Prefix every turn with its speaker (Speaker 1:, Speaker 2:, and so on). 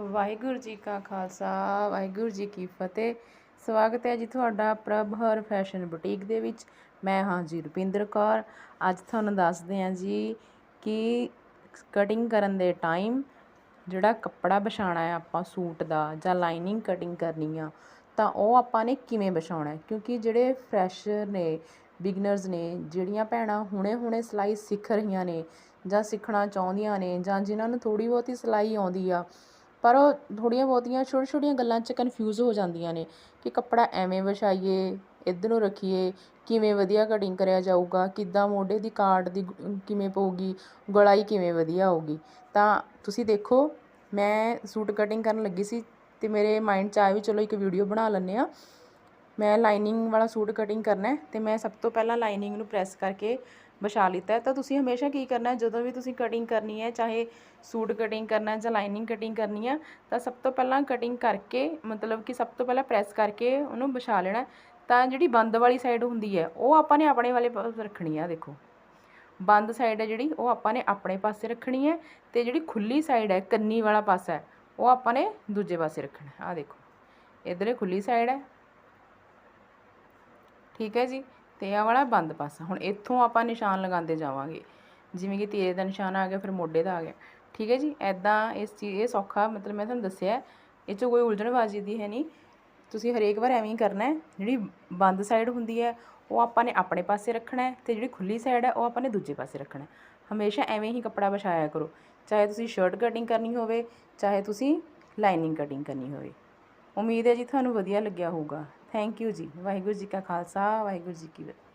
Speaker 1: ਵਾਹਿਗੁਰੂ ਜੀ ਕਾ ਖਾਲਸਾ, ਵਾਹਿਗੁਰੂ ਜੀ ਕੀ ਫਤਿਹ। ਸਵਾਗਤ ਹੈ ਜੀ ਤੁਹਾਡਾ ਪ੍ਰਭ ਹਰ ਫੈਸ਼ਨ ਬੁਟੀਕ ਦੇ ਵਿੱਚ। ਮੈਂ ਹਾਂ ਜੀ ਰੁਪਿੰਦਰ ਕੌਰ। ਅੱਜ ਤੁਹਾਨੂੰ ਦੱਸਦੇ ਹਾਂ ਜੀ ਕਿ ਕਟਿੰਗ ਕਰਨ ਦੇ ਟਾਈਮ ਜਿਹੜਾ ਕੱਪੜਾ ਵਿਛਾਉਣਾ ਹੈ ਆਪਾਂ ਸੂਟ ਦਾ ਜਾਂ ਲਾਈਨਿੰਗ ਕਟਿੰਗ ਕਰਨੀ ਆ, ਤਾਂ ਉਹ ਆਪਾਂ ਨੇ ਕਿਵੇਂ ਵਿਛਾਉਣਾ ਹੈ? ਕਿਉਂਕਿ ਜਿਹੜੇ ਫਰੈਸ਼ਰ ਨੇ ਬਿਗਨਰਸ ਨੇ, ਜਿਹੜੀਆਂ ਭੈਣਾਂ ਹੁਣੇ-ਹੁਣੇ ਸਿਲਾਈ ਸਿੱਖ ਰਹੀਆਂ ਨੇ ਜਾਂ ਸਿੱਖਣਾ ਚਾਹੁੰਦੀਆਂ ਨੇ ਜਾਂ ਜਿਨ੍ਹਾਂ ਨੂੰ ਥੋੜੀ ਬਹੁਤੀ ਸਿਲਾਈ ਆਉਂਦੀ ਆ ਪਰ ਉਹ ਥੋੜੀਆਂ ਬਹੁਤੀਆਂ ਛੋਟੀਆਂ ਛੋਟੀਆਂ ਗੱਲਾਂ 'ਚ ਕਨਫਿਊਜ਼ ਹੋ ਜਾਂਦੀਆਂ ਨੇ ਕਿ ਕੱਪੜਾ ਐਵੇਂ ਵਿਛਾਈਏ, ਇੱਧਰ ਨੂੰ ਰੱਖੀਏ, ਕਿਵੇਂ ਵਧੀਆ ਕਟਿੰਗ ਕਰਿਆ ਜਾਊਗਾ, ਕਿੱਦਾਂ ਮੋਢੇ ਦੀ ਕਾਟ ਦੀ ਕਿਵੇਂ ਪਊਗੀ, ਗੋਲਾਈ ਕਿਵੇਂ ਵਧੀਆ ਆਊਗੀ ਤਾਂ ਤੁਸੀਂ ਦੇਖੋ, ਮੈਂ ਸੂਟ ਕਟਿੰਗ ਕਰਨ ਲੱਗੀ ਸੀ ਅਤੇ ਮੇਰੇ ਮਾਈਂਡ 'ਚ ਆਇਆ ਵੀ ਚਲੋ ਇੱਕ ਵੀਡੀਓ ਬਣਾ ਲੈਂਦੇ ਹਾਂ। ਮੈਂ ਲਾਈਨਿੰਗ ਵਾਲਾ ਸੂਟ ਕਟਿੰਗ ਕਰਨਾ ਹੈ ਤੇ ਮੈਂ ਸਭ ਤੋਂ ਪਹਿਲਾਂ ਲਾਈਨਿੰਗ ਨੂੰ ਪ੍ਰੈਸ ਕਰਕੇ ਵਿਛਾ ਲਿੱਤਾ ਤਾਂ ਤੁਸੀਂ ਹਮੇਸ਼ਾ ਕੀ ਕਰਨਾ ਹੈ, ਜਦੋਂ ਵੀ ਤੁਸੀਂ ਕਟਿੰਗ ਕਰਨੀ ਹੈ, ਚਾਹੇ ਸੂਟ ਕਟਿੰਗ ਕਰਨਾ ਹੈ ਜਾਂ ਲਾਈਨਿੰਗ ਕਟਿੰਗ ਕਰਨੀ ਹੈ, ਤਾਂ ਸਭ ਤੋਂ ਪਹਿਲਾਂ ਕਟਿੰਗ ਕਰਕੇ, ਮਤਲਬ ਕਿ ਸਭ ਤੋਂ ਪਹਿਲਾਂ ਪ੍ਰੈਸ ਕਰਕੇ ਉਹਨੂੰ ਵਿਛਾ ਲੈਣਾ ਤਾਂ ਜਿਹੜੀ ਬੰਦ ਵਾਲੀ ਸਾਈਡ ਹੁੰਦੀ ਹੈ, ਉਹ ਆਪਾਂ ਨੇ ਆਪਣੇ ਵਾਲੇ ਪਾਸੇ ਰੱਖਣੀ ਆ, ਦੇਖੋ। ਬੰਦ ਸਾਈਡ ਹੈ ਜਿਹੜੀ, ਉਹ ਆਪਾਂ ਨੇ ਆਪਣੇ ਪਾਸੇ ਰੱਖਣੀ ਹੈ ਤੇ ਜਿਹੜੀ ਖੁੱਲੀ ਸਾਈਡ ਹੈ, ਕੰਨੀ ਵਾਲਾ ਪਾਸਾ ਉਹ ਆਪਾਂ ਨੇ ਦੂਜੇ ਪਾਸੇ ਰੱਖਣਾ ਆ ਦੇਖੋ ਇਧਰ ਖੁੱਲੀ ਸਾਈਡ ਹੈ ਠੀਕ ਹੈ ਜੀ? ਤੇ ਆਹ ਵਾਲਾ ਬੰਦ ਪਾਸਾ। ਹੁਣ ਇੱਥੋਂ ਆਪਾਂ ਨਿਸ਼ਾਨ ਲਗਾਉਂਦੇ ਜਾਵਾਂਗੇ। ਜਿਵੇਂ ਕਿ ਤੀਰੇ ਦਾ ਨਿਸ਼ਾਨ ਆ ਗਿਆ, ਫਿਰ ਮੋਢੇ ਦਾ ਆ ਗਿਆ। ਠੀਕ ਹੈ ਜੀ? ਐਦਾਂ ਇਸ ਚੀਜ਼ ਇਹ ਸੌਖਾ, ਮਤਲਬ ਮੈਂ ਤੁਹਾਨੂੰ ਦੱਸਿਆ ਇਹ 'ਚ ਕੋਈ ਉਲਝਣਬਾਜ਼ੀ ਦੀ ਹੈ ਨਹੀਂ। ਤੁਸੀਂ ਹਰੇਕ ਵਾਰ ਐਵੇਂ ਹੀ ਕਰਨਾ ਹੈ, ਜਿਹੜੀ ਬੰਦ ਸਾਈਡ ਹੁੰਦੀ ਹੈ, ਉਹ ਆਪਾਂ ਨੇ ਆਪਣੇ ਪਾਸੇ ਰੱਖਣਾ ਹੈ ਤੇ ਜਿਹੜੀ ਖੁੱਲੀ ਸਾਈਡ ਹੈ, ਉਹ ਆਪਾਂ ਨੇ ਦੂਜੇ ਪਾਸੇ ਰੱਖਣਾ ਹੈ। ਹਮੇਸ਼ਾ ਐਵੇਂ ਹੀ ਕੱਪੜਾ ਵਿਛਾਇਆ ਕਰੋ। ਚਾਹੇ ਤੁਸੀਂ ਸ਼ਰਟ ਕਟਿੰਗ ਕਰਨੀ ਹੋਵੇ, ਚਾਹੇ ਤੁਸੀਂ ਲਾਈਨਿੰਗ ਕਟਿੰਗ ਕਰਨੀ ਹੋਵੇ। ਉਮੀਦ ਹੈ ਜੀ ਤੁਹਾਨੂੰ ਵਧੀਆ ਲੱਗਿਆ ਹੋਊਗਾ। ਥੈਂਕ ਯੂ ਜੀ ਵਾਹਿਗੁਰੂ ਜੀ ਕਾ ਖਾਲਸਾ ਵਾਹਿਗੁਰੂ ਜੀ ਕੀ ਫਤਿਹ।